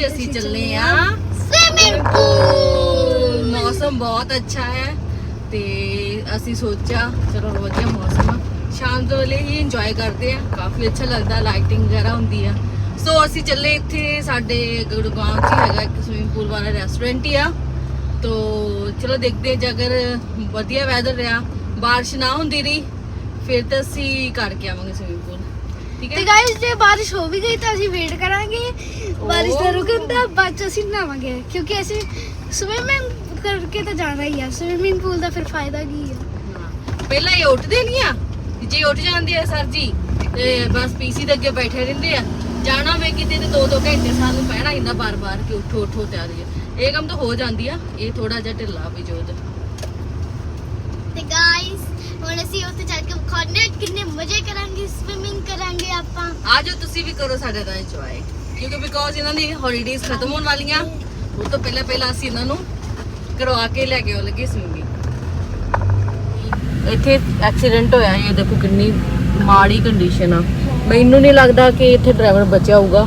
ਅੱਜ ਅਸੀਂ ਚੱਲੇ ਆ ਸਵਿਮਿੰਗ ਪੂਲ ਮੌਸਮ ਬਹੁਤ ਅੱਛਾ ਹੈ ਤੇ ਅਸੀਂ ਸੋਚਿਆ ਚਲੋ ਵਧੀਆ ਮੌਸਮ ਆ ਸ਼ਾਮ ਦੇ ਵੇਲੇ ਹੀ ਇੰਜੋਏ ਕਰਦੇ ਆ ਕਾਫੀ ਅੱਛਾ ਲੱਗਦਾ ਲਾਈਟਿੰਗ ਵਗੈਰਾ ਹੁੰਦੀ ਆ। ਸੋ ਅਸੀਂ ਚੱਲੇ ਇੱਥੇ ਸਾਡੇ ਗੁਰਗਾਂਵ 'ਚ ਹੈਗਾ ਇੱਕ ਸਵਿਮਿੰਗ ਪੂਲ ਵਾਲਾ ਰੈਸਟੋਰੈਂਟ ਹੀ ਆ। ਤੋ ਚਲੋ ਦੇਖਦੇ ਜੇ ਅਗਰ ਵਧੀਆ ਵੈਦਰ ਰਿਹਾ ਬਾਰਿਸ਼ ਨਾ ਹੁੰਦੀ ਰਹੀ ਫਿਰ ਤਾਂ ਅਸੀਂ ਕਰਕੇ ਆਵਾਂਗੇ ਸਵਿਮਿੰਗ ਠੀਕ ਤੇ ਹੈ ਗਾਇਸ ਜੇ ਬਾਰਿਸ਼ ਹੋ ਵੀ ਗਈ ਤਾਂ ਅਸੀਂ ਵੇਟ ਕਰਾਂਗੇ। ਬਾਰਿਸ਼ ਦਾ ਰੁਕਣ ਦਾ ਬਾਅਦ ਚ ਅਸੀਂ ਨਹਾਵਾਂਗੇ। ਕਿਉਂਕਿ ਅਸੀਂ ਸਵਿਮਿੰਗ ਕਰਕੇ ਤਾਂ ਜਾਣਾ ਹੀ ਆ। ਸਵਿਮਿੰਗ ਪੂਲ ਦਾ ਫਿਰ ਫਾਇਦਾ ਕੀ ਆ? ਹਾਂ। ਪਹਿਲਾਂ ਇਹ ਉੱਠਦੇ ਨਹੀਂ ਆ? ਜੇ ਉੱਠ ਜਾਂਦੇ ਆ ਸਰ ਜੀ ਤੇ ਬਸ ਪੀਸੀ ਦੇ ਅੱਗੇ ਬੈਠੇ ਰਹਿੰਦੇ ਆ। ਜਾਣਾ ਵੇ ਕਿਤੇ ਤੇ 2-2 ਘੰਟੇ ਸਾਨੂੰ ਪੈਣਾ ਇੰਦਾ ਬਾਰ-ਬਾਰ ਕਿ ਉੱਠੋ ਉੱਠੋ ਤਿਆਰੀ ਆ। ਇਹ ਕੰਮ ਤਾਂ ਹੋ ਜਾਂਦੀ ਆ। ਇਹ ਥੋੜਾ ਜਿਹਾ ਢਿੱਲਾ ਵੀ ਜੋਤ। ਹੁਣ ਅਸੀਂ ਉੱਥੇ ਚੱਲ ਕੇ ਖਾਣੇ ਕਿੰਨੇ ਮਜ਼ੇ ਕਰਾਂਗੇ ਸਵਿਮਿੰਗ ਕਰਾਂਗੇ ਆਪਾਂ। ਆ ਜਾਓ ਤੁਸੀਂ ਵੀ ਕਰੋ ਸਾਡੇ ਨਾਲ ਇੰਜੋਏ ਕਿਉਂਕਿ ਬਿਕੋਜ਼ ਇਹਨਾਂ ਦੀ ਹੌਲੀਡੇਜ਼ ਖਤਮ ਹੋਣ ਵਾਲੀਆਂ ਉਹ ਤੋਂ ਪਹਿਲਾਂ ਪਹਿਲਾਂ ਅਸੀਂ ਇਹਨਾਂ ਨੂੰ ਕਰਵਾ ਕੇ ਲੈ ਕੇ ਲੱਗੇ ਸਵਿਮਿੰਗ ਇੱਥੇ ਐਕਸੀਡੈਂਟ ਹੋਇਆ ਇਹ ਦੇਖੋ ਕਿੰਨੀ ਮਾੜੀ ਕੰਡੀਸ਼ਨ ਆ। ਮੈਨੂੰ ਨਹੀਂ ਲੱਗਦਾ ਕਿ ਇੱਥੇ ਡਰਾਈਵਰ ਬਚਿਆ ਹੋਊਗਾ।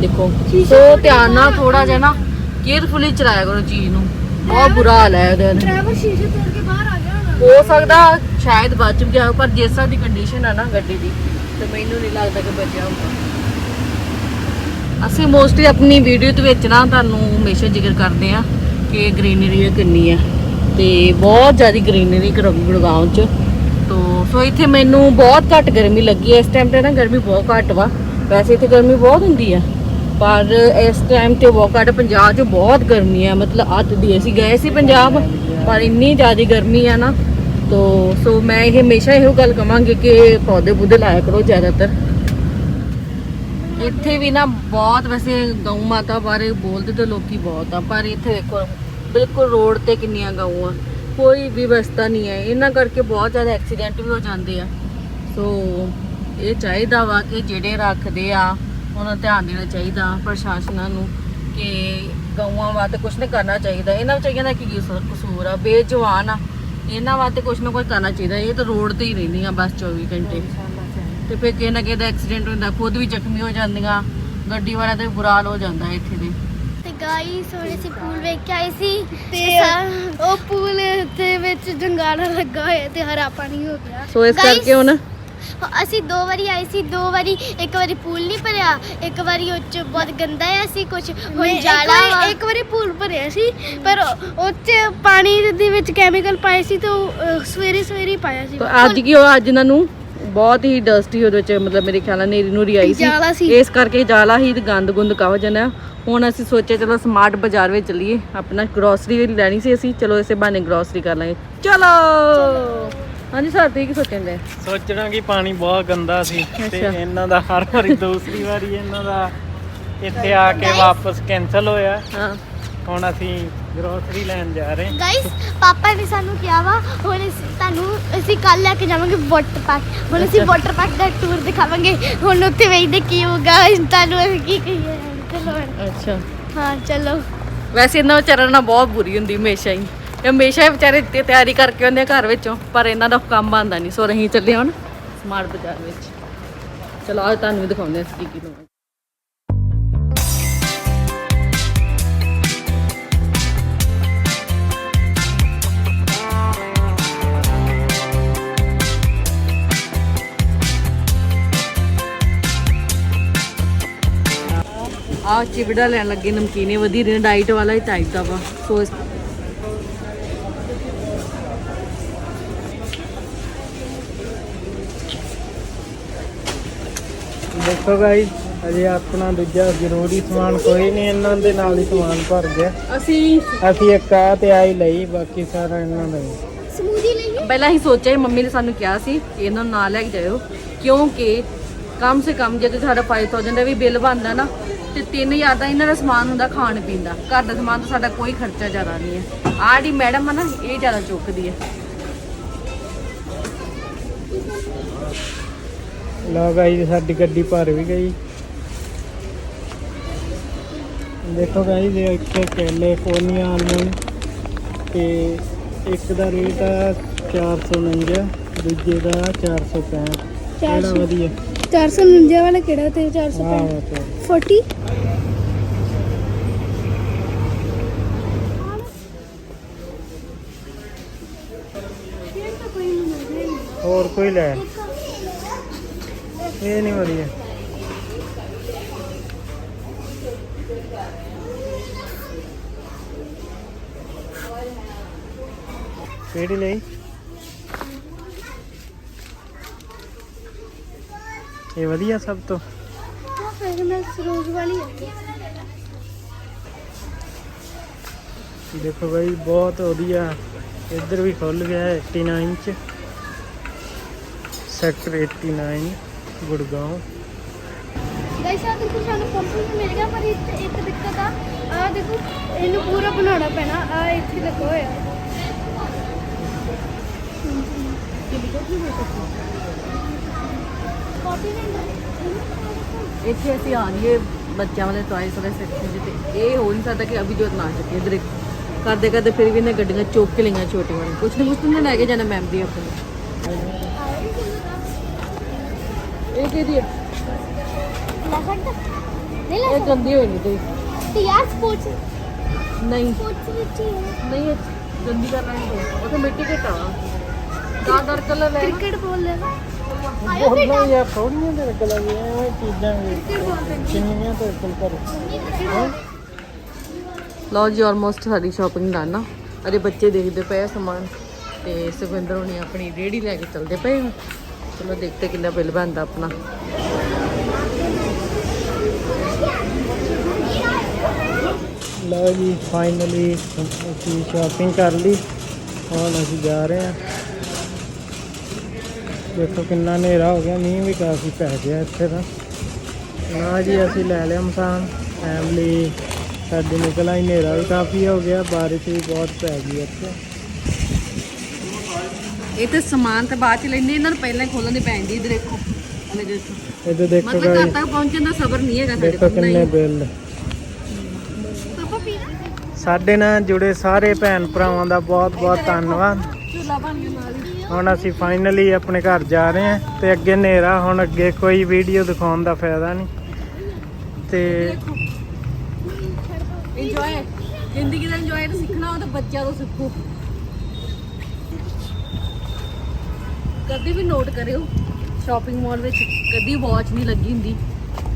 ਦੇਖੋ ਸੋ ਧਿਆਨ ਨਾਲ ਥੋੜਾ ਜਿਹਾ ਨਾ ਕੇਅਰਫੁਲੀ ਚਲਾਇਆ ਕਰੋ ਚੀਜ਼ ਨੂੰ। ਬਹੁਤ ਬੁਰਾ ਹਾਲ ਹੈ ਉਹਦੇ ਡਰਾਈਵਰ ਸ਼ੀਸ਼ੇ ਤੋੜ ਕੇ ਬਾਹਰ ਆ ਗਿਆ ਹੋਣਾ। ਹੋ ਸਕਦਾ ਸ਼ਾਇਦ ਬਚ ਗਿਆ, ਪਰ ਜਿਸ ਤਰ੍ਹਾਂ ਦੀ ਕੰਡੀਸ਼ਨ ਆ ਨਾ ਗੱਡੀ ਦੀ, ਤੇ ਮੈਨੂੰ ਨਹੀਂ ਲੱਗਦਾ ਕਿ ਬਚਿਆ ਹੋਊਗਾ। ਅਸੀਂ ਮੋਸਟਲੀ ਆਪਣੀ ਵੀਡੀਓ ਦੇ ਵਿੱਚ ਨਾ ਤੁਹਾਨੂੰ ਹਮੇਸ਼ਾ ਜ਼ਿਕਰ ਕਰਦੇ ਆ ਕਿ ਗ੍ਰੀਨਰੀ ਕਿੰਨੀ ਆ, ਤੇ ਬਹੁਤ ਜ਼ਿਆਦਾ ਗ੍ਰੀਨਰੀ ਗੁੜਗਾਉਂ ਚ। ਤੋ ਸੋ ਇੱਥੇ ਮੈਨੂੰ ਬਹੁਤ ਘੱਟ ਗਰਮੀ ਲੱਗੀ ਹੈ ਇਸ ਟਾਈਮ ਤੇ ਨਾ ਗਰਮੀ ਬਹੁਤ ਘੱਟ ਵਾ। ਵੈਸੇ ਇੱਥੇ ਗਰਮੀ ਬਹੁਤ ਹੁੰਦੀ ਆ, ਪਰ ਇਸ ਟਾਈਮ ਤੇ ਬਹੁਤ ਘੱਟ ਪੰਜਾਬ 'ਚ ਬਹੁਤ ਗਰਮੀ ਆ। ਮਤਲਬ ਅੱਜ ਦੀ ਅਸੀਂ ਗਏ ਸੀ ਪੰਜਾਬ, ਪਰ ਇੰਨੀ ਜ਼ਿਆਦਾ ਗਰਮੀ ਆ ਨਾ ਤੋ, ਸੋ ਮੈਂ ਇਹ ਹਮੇਸ਼ਾ ਇਹੋ ਗੱਲ ਕਵਾਂਗੀ ਕਿ ਪੌਦੇ ਪੁਦੇ ਲਾਇਆ ਕਰੋ ਜ਼ਿਆਦਾਤਰ। ਇੱਥੇ ਵੀ ਨਾ ਬਹੁਤ ਵੈਸੇ ਗਊ ਮਾਤਾ ਬਾਰੇ ਬੋਲਦੇ ਤਾਂ ਲੋਕੀ ਬਹੁਤ ਆ, ਪਰ ਇੱਥੇ ਦੇਖੋ, ਬਿਲਕੁਲ ਰੋਡ ਤੇ ਕਿੰਨੀਆਂ ਗਊਆਂ ਕੋਈ ਵਿਵਸਥਾ ਨਹੀਂ ਹੈ, ਇਹਨਾਂ ਕਰਕੇ ਬਹੁਤ ਜ਼ਿਆਦਾ ਐਕਸੀਡੈਂਟ ਵੀ ਹੋ ਜਾਂਦੇ ਆ। ਸੋ ਇਹ ਚਾਹੀਦਾ ਵਾ ਕਿ ਜਿਹੜੇ ਰੱਖਦੇ ਆ, ਉਹਨਾਂ ਨੂੰ ਧਿਆਨ ਦੇਣਾ ਚਾਹੀਦਾ ਪ੍ਰਸ਼ਾਸਨਾਂ ਨੂੰ ਕਿ ਗਊਆਂ ਵਾਸਤੇ ਕੁਝ ਨਹੀਂ ਕਰਨਾ ਚਾਹੀਦਾ। ਇਹਨਾਂ ਵਿਚਾਰੀਆਂ ਦਾ ਕੀ ਕਸੂਰ ਆ? ਬੇਜਵਾਨ ਆ। ਇਹਨਾਂ ਵਾਸਤੇ ਕੁਝ ਨਾ ਕੁਝ ਕਰਨਾ ਚਾਹੀਦਾ ਇਹ ਤਾਂ ਰੋਡ ਤੇ ਹੀ ਰਹਿੰਦੀਆਂ ਬਸ 24 ਘੰਟੇ। ਤੇ ਫਿਰ ਕਿਸੇ ਨਾ ਦਾ ਐਕਸੀਡੈਂਟ ਹੁੰਦਾ ਖੁਦ ਵੀ ਜ਼ਖਮੀ ਹੋ ਜਾਂਦੀਆਂ ਗੱਡੀ ਵਾਲਿਆਂ ਦਾ ਵੀ ਬੁਰਾ ਹਾਲ ਹੋ ਜਾਂਦਾ ਇੱਥੇ ਦੇ। ਤੇ ਗਾਇਸ ਹੁਣ ਅਸੀਂ ਪੂਲ ਵੇਖ ਕੇ ਆਏ ਸੀ। ਤੇ ਉਹ ਪੂਲ ਦੇ ਵਿੱਚ ਜੰਗਾਲਾ ਲੱਗਾ ਹੋਇਆ ਤੇ ਹਰਾ ਪਾਣੀ ਹੋ ਗਿਆ। ਸੋ ਇਸ ਕਰਕੇ ਹੁਣ ਅਸੀਂ ਦੋ ਵਾਰੀ ਆਏ ਸੀ ਦੋ ਵਾਰੀ ਇੱਕ ਵਾਰੀ ਪੂਲ ਨਹੀਂ ਭਰਿਆ ਇੱਕ ਵਾਰੀ ਉਹ ਚ ਬਹੁਤ ਗੰਦਾ ਆ ਸੀ ਕੁਝ ਹੁਣ ਜਾਲਾ ਇੱਕ ਵਾਰੀ ਪੂਲ ਭਰਿਆ ਸੀ ਪਰ ਚ ਪਾਣੀ ਦੇ ਵਿੱਚ ਕੈਮੀਕਲ ਪਾਏ ਸੀ ਤੇ ਸਵੇਰੇ ਸਵੇਰੇ ਹੀ ਪਾਇਆ ਸੀ। ਤੋ ਅੱਜ ਕੀ ਹੋਇਆ ਅੱਜ ਇਹਨਾਂ ਨੂੰ ਬਹੁਤ ਹੀ ਡਸਟੀ ਉਹਦੇ ਵਿੱਚ ਮਤਲਬ ਮੇਰੇ ਖਿਆਲ ਨਾਲ ਨੇਰੀ ਨੂਰੀ ਆਈ ਜਾਲਾ ਸੀ। ਸੀ। ਇਸ ਕਰਕੇ ਜਾਲਾ ਹੀ ਤੇ ਗੰਦ ਗੁੰਦ ਕਵ ਜਨਾ ਹੁਣ ਅਸੀਂ ਸੋਚਿਆ ਚਲੋ ਸਮਾਰਟ ਬਾਜ਼ਾਰ ਵਿੱਚ ਚੱਲੀਏ। ਆਪਣਾ ਗਰੋਸਰੀ ਲੈਣੀ ਸੀ ਅਸੀਂ ਚਲੋ ਇਸੇ ਬਹਾਨੇ ਗਰੋਸਰੀ ਕਰ ਲਾਂਗੇ। ਚਲੋ। ਹਾਂਜੀ ਸਰ ਤੁਸੀਂ ਕੀ ਸੋਚਦੇ ਸੋਚਣਾ ਕਿ ਪਾਣੀ ਬਹੁਤ ਗੰਦਾ ਸੀ ਤੇ ਅੱਛਾ। ਇਹਨਾਂ ਦਾ ਹਰ ਵਾਰੀ ਦੂਸਰੀ ਵਾਰੀ ਇਹਨਾਂ ਦਾ ਇੱਥੇ ਆ ਕੇ ਵਾਪਸ ਕੈਨਸਲ ਹੋਇਆ। ਹਾਂ। ਹੁਣ ਅਸੀਂ ਗਰੋਸਰੀ ਲੈਣ ਜਾ ਰਹੇ ਹਾਂ। ਗਾਇਸ ਪਾਪਾ ਨੇ ਸਾਨੂੰ ਕਿਹਾ ਵਾ ਹੁਣ ਅਸੀਂ ਤੁਹਾਨੂੰ ਅਸੀਂ ਕੱਲ ਲੈ ਕੇ ਜਾਵਾਂਗੇ ਵਾਟਰ ਪਾਰਕ ਹੁਣ ਅਸੀਂ ਵਾਟਰ ਪਾਰਕ ਦਾ ਟੂਰ ਦਿਖਾਵਾਂਗੇ। ਹੁਣ ਉੱਥੇ ਵੇਖਦੇ ਕੀ ਹੋਊਗਾ। ਤੁਹਾਨੂੰ ਅਸੀਂ ਕੀ ਕਹੀਏ? ਚਲੋ ਹੁਣ। ਅੱਛਾ। ਹਾਂ ਚਲੋ। ਵੈਸੇ ਇਹਨਾਂ ਵਿਚਾਰਿਆਂ ਨਾਲ ਬਹੁਤ ਬੁਰੀ ਹੁੰਦੀ ਹਮੇਸ਼ਾ ਹੀ। ਇਹ ਹਮੇਸ਼ਾ ਹੀ ਵਿਚਾਰੇ ਤੇ, ਤਿਆਰੀ ਕਰਕੇ ਆਉਂਦੇ ਆ ਘਰ ਵਿੱਚੋਂ, ਪਰ ਇਹਨਾਂ ਦਾ ਕੰਮ ਬੰਦਾ ਨਹੀਂ। ਸੋ ਰਹੀ ਚੱਲੇ ਹੁਣ ਸਮਾਰਟ ਬਾਜ਼ਾਰ ਵਿੱਚ। ਚਲੋ ਆਓ ਤੁਹਾਨੂੰ ਵੀ ਦਿਖਾਉਂਦੇ ਹਾਂ ਕੀ ਕੀ ਲਵਾਂਗੇ ਆ ਚਿਵੜਾ ਲੈਣ ਲੱਗੇ ਨਮਕੀਨੇ ਵਧੀ ਰਹੇ ਡਾਈਟ ਵਾਲਾ ਹੀ ਟਾਈਪ ਦਾ ਵਾ। ਸੋ ਇਸ ਦੇਖੋ ਗਾਈਸ ਅਜੇ ਆਪਣਾ ਦੂਜਾ ਜ਼ਰੂਰੀ ਸਮਾਨ ਕੋਈ ਨਹੀਂ ਇਹਨਾਂ ਦੇ ਨਾਲ ਹੀ ਸਮਾਨ ਭਰ ਗਿਆ। ਅਸੀਂ ਅਸੀਂ ਇੱਕ ਆ ਤੇ ਆਈ ਲਈ ਬਾਕੀ ਸਾਰਾ ਇਹਨਾਂ ਦਾ ਹੀ। ਸਮੂਦੀ ਲਈਏ ਪਹਿਲਾਂ ਹੀ ਸੋਚਿਆ ਸੀ, ਮੰਮੀ ਨੇ ਸਾਨੂੰ ਕਿਹਾ ਸੀ ਕਿ ਇਹਨਾਂ ਨੂੰ ਨਾਲ ਲੈ ਕੇ ਜਾਇਓ ਕਿਉਂਕਿ ਕਮ ਸੇ ਕਮ ਜੇ ਸਾਡਾ 5000 ਦਾ ਵੀ ਬਿੱਲ ਬਣਦਾ ਨਾ ਤੇ 3000 ਦਾ ਇਹਨਾਂ ਦਾ ਸਮਾਨ ਹੁੰਦਾ ਖਾਣ ਪੀਣ ਦਾ। ਘਰ ਦਾ ਸਮਾਨ ਤਾਂ ਸਾਡਾ ਕੋਈ ਖਰਚਾ ਜ਼ਿਆਦਾ ਨਹੀਂ ਹੈ। ਆਹ ਜਿਹੜੀ ਮੈਡਮ ਆ ਨਾ ਇਹ ਜ਼ਿਆਦਾ ਚੁੱਕਦੀ ਹੈ। ਲਓ ਗਾਈਜ਼ ਸਾਡੀ ਗੱਡੀ ਭਰ ਵੀ ਗਈ। ਦੇਖੋ ਗਾਈਜ਼ ਇੱਥੇ ਕੇਲੇ ਕੈਲੀਫੋਰਨੀਆ ਆਲੂ ਤੇ ਇੱਕ ਦਾ ਰੇਟ ਆ 449 ਦੂਜੇ ਦਾ 465 ਕਿਹੜਾ ਵਧੀਆ? 449 ਵਾਲਾ ਕਿਹੜਾ ਤੇ 465 40 ਹੋਰ ਕੋਈ ਲੈ? ਇਹ ਨਹੀਂ ਵਧੀਆ। ਕਿਹੜੀ ਲਈ? ਇਹ ਵਧੀਆ ਸਭ ਤੋਂ। ਹਾਂ ਫਿਰ ਮੈਂ ਸਰੋਜ ਵਾਲੀ ਦੇਖੋ ਭਾਈ ਬਹੁਤ ਵਧੀਆ। ਇੱਧਰ ਵੀ ਖੁੱਲ ਗਿਆ ਹੈ 89 ਚ ਸੈਕਟਰ 89 ਗੁੜਗਾਉਂ। ਗਾਇਸ ਆ ਦੇਖੋ ਸਾਨੂੰ ਕੰਪਨੀ ਮਿਲ ਗਿਆ ਪਰ ਇੱਕ ਇੱਕ ਦਿੱਕਤ ਆ। ਆ ਦੇਖੋ ਇਹਨੂੰ ਪੂਰਾ ਬਣਾਉਣਾ ਪੈਣਾ। ਆ ਇੱਥੇ ਲੱਗਾ ਹੋਇਆ। ਇੱਥੇ ਅਸੀਂ ਆ ਗਏ ਬੱਚਿਆਂ ਵਾਲੇ ਟੌਇਸ ਵਾਲੇ ਸੈਕਸ਼ਨ 'ਚ ਤੇ ਇਹ ਹੋ ਨਹੀਂ ਸਕਦਾ ਕਿ ਅਭੀ ਜੋਤ ਨਾ ਚੱਕੇ ਇਧਰ ਕਰਦੇ ਕਰਦੇ ਫਿਰ ਵੀ ਇਹਨੇ ਗੱਡੀਆਂ ਚੁੱਕ ਕੇ ਲਈਆਂ ਛੋਟੀਆਂ ਵਾਲੀਆਂ। ਕੁਛ ਨਾ ਕੁਛ ਤਾਂ ਲੈ ਕੇ ਜਾਣਾ ਮੈਮਰੀ ਆਪਣੀ। ਇਹ ਕਿਹਦੀ ਹੈ? ਲੈ ਸਕਦਾ ਨਹੀਂ ਲੈ ਇਹ ਗੰਦੀ ਹੋਈ ਨਹੀਂ ਤੇ ਸਕਦਾ ਯਾਰ ਸਪੋਰਟਸ ਨਹੀਂ। ਸਪੋਰਟਸ ਵਿੱਚ ਹੀ ਹੈ। ਨਹੀਂ ਇਹ ਗੰਦੀ ਕਰਨਾ ਨਹੀਂ ਉਹ ਤਾਂ ਮਿੱਟੀ ਘਟਾ। ਦਾ ਡਰ ਕਲਰ ਲੈ ਕ੍ਰਿਕਟ ਬੋਲ। ਲੈ ਆਇਓ ਬੋਲਣਾ ਬੇਟਾ। ਯਾਰ ਥੋੜੀਆਂ ਤੇ ਲੱਗ ਲੱਗੀ ਐਵੇਂ ਚੀਜ਼ਾਂ ਵੀ ਕਿੰਨੀਆਂ ਤੇ ਕੁਲ ਕਰ ਲਓ ਜੀ ਆਲਮੋਸਟ ਸਾਡੀ ਸ਼ਾਪਿੰਗ ਡਨ ਆ। ਅਰੇ ਬੱਚੇ ਦੇਖਦੇ ਪਏ ਆ ਸਮਾਨ। ਤੇ ਸੁਖਵਿੰਦਰ ਹੁਣੀ ਆਪਣੀ ਰੇੜੀ ਲੈ ਕੇ ਚੱਲਦੇ ਪਏ ਆ। ਚਲੋ ਦੇਖਤੇ ਕਿੰਨਾ ਬਿੱਲ ਬਣਦਾ ਆਪਣਾ। ਲਓ ਜੀ ਫਾਈਨਲੀ ਅਸੀਂ ਸ਼ਾਪਿੰਗ ਕਰ ਲਈ। ਹੁਣ ਅਸੀਂ ਜਾ ਰਹੇ ਹਾਂ। ਦੇਖੋ ਕਿੰਨਾ ਹਨੇਰਾ ਹੋ ਗਿਆ, ਮੀਂਹ ਵੀ ਕਾਫੀ ਪੈ ਗਿਆ ਇੱਥੇ ਤਾਂ। ਨਾ ਜੀ ਅਸੀਂ ਲੈ ਲਿਆ ਮਸਾਨ। ਫੈਮਲੀ ਸਾਡੀ ਨਿਕਲ ਆਈ ਹਨੇਰਾ ਵੀ ਕਾਫੀ ਹੋ ਗਿਆ, ਬਾਰਿਸ਼ ਵੀ ਬਹੁਤ ਪੈ ਗਈ ਇੱਥੇ। ਇਹ ਤੇ ਸਮਾਨ ਤਾਂ ਬਾਅਦ ਚ ਲੈਣੇ ਇਹਨਾਂ ਨੂੰ ਪਹਿਲਾਂ ਹੀ ਖੋਲਣ ਦੀ ਪੈਂਦੀ ਇਧਰ ਦੇਖੋ। ਦੇਖੋ ਇੱਧਰ ਦੇਖੋ ਮਤਲਬ ਘਰ ਤੱਕ ਪਹੁੰਚਣ ਦਾ ਸਬਰ ਨਹੀਂ ਹੈਗਾ ਸਾਡੇ ਦੇਖੋ ਕੋਲ ਕਿੰਨੇ ਨਹੀਂ। ਬਿੱਲ। ਪਾਪਾ ਸਾਡੇ ਨਾਲ ਜੁੜੇ ਸਾਰੇ ਭੈਣ ਭਰਾਵਾਂ ਦਾ ਬਹੁਤ ਬਹੁਤ ਧੰਨਵਾਦ। ਝੂਲਾ ਬਣ ਗਿਆ ਨਾਲ ਹੀ ਹੁਣ ਅਸੀਂ ਫਾਈਨਲੀ ਆਪਣੇ ਘਰ ਜਾ ਰਹੇ ਹਾਂ ਤੇ ਅੱਗੇ ਹਨੇਰਾ ਹੁਣ ਅੱਗੇ ਕੋਈ ਵੀਡੀਓ ਦਿਖਾਉਣ ਦਾ ਫਾਇਦਾ ਨਹੀਂ। ਤੇ ਇੰਜੋਏ ਜ਼ਿੰਦਗੀ ਦਾ ਇੰਜੋਏ ਸਿੱਖਣਾ ਉਹ ਤਾਂ ਬੱਚਿਆਂ ਤੋਂ ਸਿੱਖੋ। ਕਦੇ ਵੀ ਨੋਟ ਕਰਿਓ ਸ਼ਾਪਿੰਗ ਮਾਲ ਵਿੱਚ ਕਦੀ ਵਾਚ ਨਹੀਂ ਲੱਗੀ ਹੁੰਦੀ,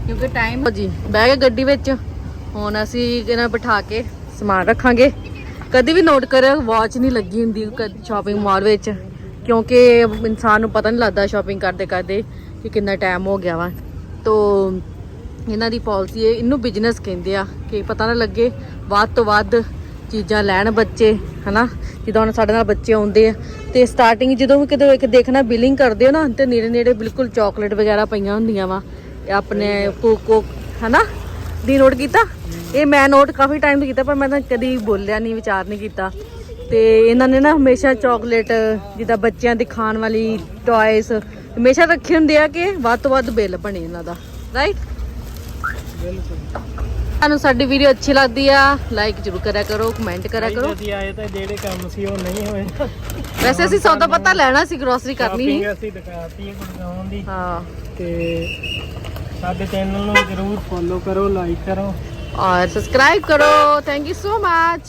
ਕਿਉਂਕਿ ਟਾਈਮ ਜੀ, ਬਹਿ ਗਏ ਗੱਡੀ ਵਿੱਚ, ਹੁਣ ਅਸੀਂ ਇਹਨਾਂ ਬਿਠਾ ਕੇ ਸਮਾਨ ਰੱਖਾਂਗੇ। ਕਦੀ ਵੀ ਨੋਟ ਕਰਿਓ ਵਾਚ ਨਹੀਂ ਲੱਗੀ ਹੁੰਦੀ ਸ਼ਾਪਿੰਗ ਮਾਲ ਵਿੱਚ, ਕਿਉਂਕਿ ਇਨਸਾਨ ਨੂੰ ਪਤਾ ਨਹੀਂ ਲੱਗਦਾ ਸ਼ਾਪਿੰਗ ਕਰਦੇ ਕਰਦੇ ਕਿ ਕਿੰਨਾ ਟਾਈਮ ਹੋ ਗਿਆ ਵਾ। ਤੋ ਇਹਨਾਂ ਦੀ ਪਾਲਿਸੀ ਹੈ ਇਹਨੂੰ ਬਿਜ਼ਨਸ ਕਹਿੰਦੇ ਆ, ਕਿ ਪਤਾ ਨਾ ਲੱਗੇ, ਵੱਧ ਤੋਂ ਵੱਧ ਚੀਜ਼ਾਂ ਲੈਣ ਬੱਚੇ ਹਨਾ? ਜਿੱਦਾਂ ਹੁਣ ਸਾਡੇ ਨਾਲ ਬੱਚੇ ਆਉਂਦੇ ਆ ਤੇ ਸਟਾਰਟਿੰਗ ਜਦੋਂ ਵੀ ਕਿਤੇ ਇੱਕ ਦੇਖਣਾ ਬਿਲਿੰਗ ਕਰਦੇ ਹੋ ਨਾ ਤੇ ਨੇੜੇ ਨੇੜੇ ਬਿਲਕੁਲ ਚਾਕਲੇਟ ਵਗੈਰਾ ਪਈਆਂ ਹੁੰਦੀਆਂ ਵਾ ਆਪਣੇ ਕੋਕੋ ਹਨਾ? ਦੀ ਨੋਟ ਕੀਤਾ? ਇਹ ਮੈਂ ਨੋਟ ਕਾਫੀ ਟਾਈਮ ਤੋਂ ਕੀਤਾ ਪਰ ਮੈਂ ਤਾਂ ਕਦੀ ਬੋਲਿਆ ਨਹੀਂ ਵਿਚਾਰ ਨਹੀਂ ਕੀਤਾ। ਤੇ ਇਹਨਾਂ ਨੇ ਨਾ ਹਮੇਸ਼ਾ ਚਾਕਲੇਟ ਜਿੱਦਾਂ ਬੱਚਿਆਂ ਦੀ ਖਾਣ ਵਾਲੀ ਟੌਇਸ ਹਮੇਸ਼ਾ ਰੱਖੇ ਹੁੰਦੇ ਆ ਕਿ ਵੱਧ ਤੋਂ ਵੱਧ ਬਿੱਲ ਬਣੇ ਇਹਨਾਂ ਦਾ ਰਾਈਟ ਤੁਹਾਨੂੰ ਸਾਡੀ ਵੀਡੀਓ ਅੱਛੀ ਲੱਗਦੀ ਆ ਲਾਈਕ ਜ਼ਰੂਰ ਕਰਿਆ ਕਰੋ ਕਮੈਂਟ ਕਰਿਆ ਕਰੋ। ਅਸੀਂ ਆਏ ਤਾਂ ਜਿਹੜੇ ਕੰਮ ਸੀ ਉਹ ਨਹੀਂ ਹੋਏ। ਵੈਸੇ ਅਸੀਂ ਸੌਦਾ ਪਤਾ ਲੈਣਾ ਸੀ ਗਰੋਸਰੀ ਕਰਨੀ ਸੀ। ਅਸੀਂ ਦਿਖਾਤੀ ਹੈ ਗੁਰਗਾਉਂ ਦੀ। ਹਾਂ। ਤੇ ਸਾਡੇ ਚੈਨਲ ਨੂੰ ਜਰੂਰ ਫੋਲੋ ਕਰੋ ਲਾਈਕ ਕਰੋ। ਔਰ ਸਬਸਕ੍ਰਾਈਬ ਕਰੋ। Thank you so much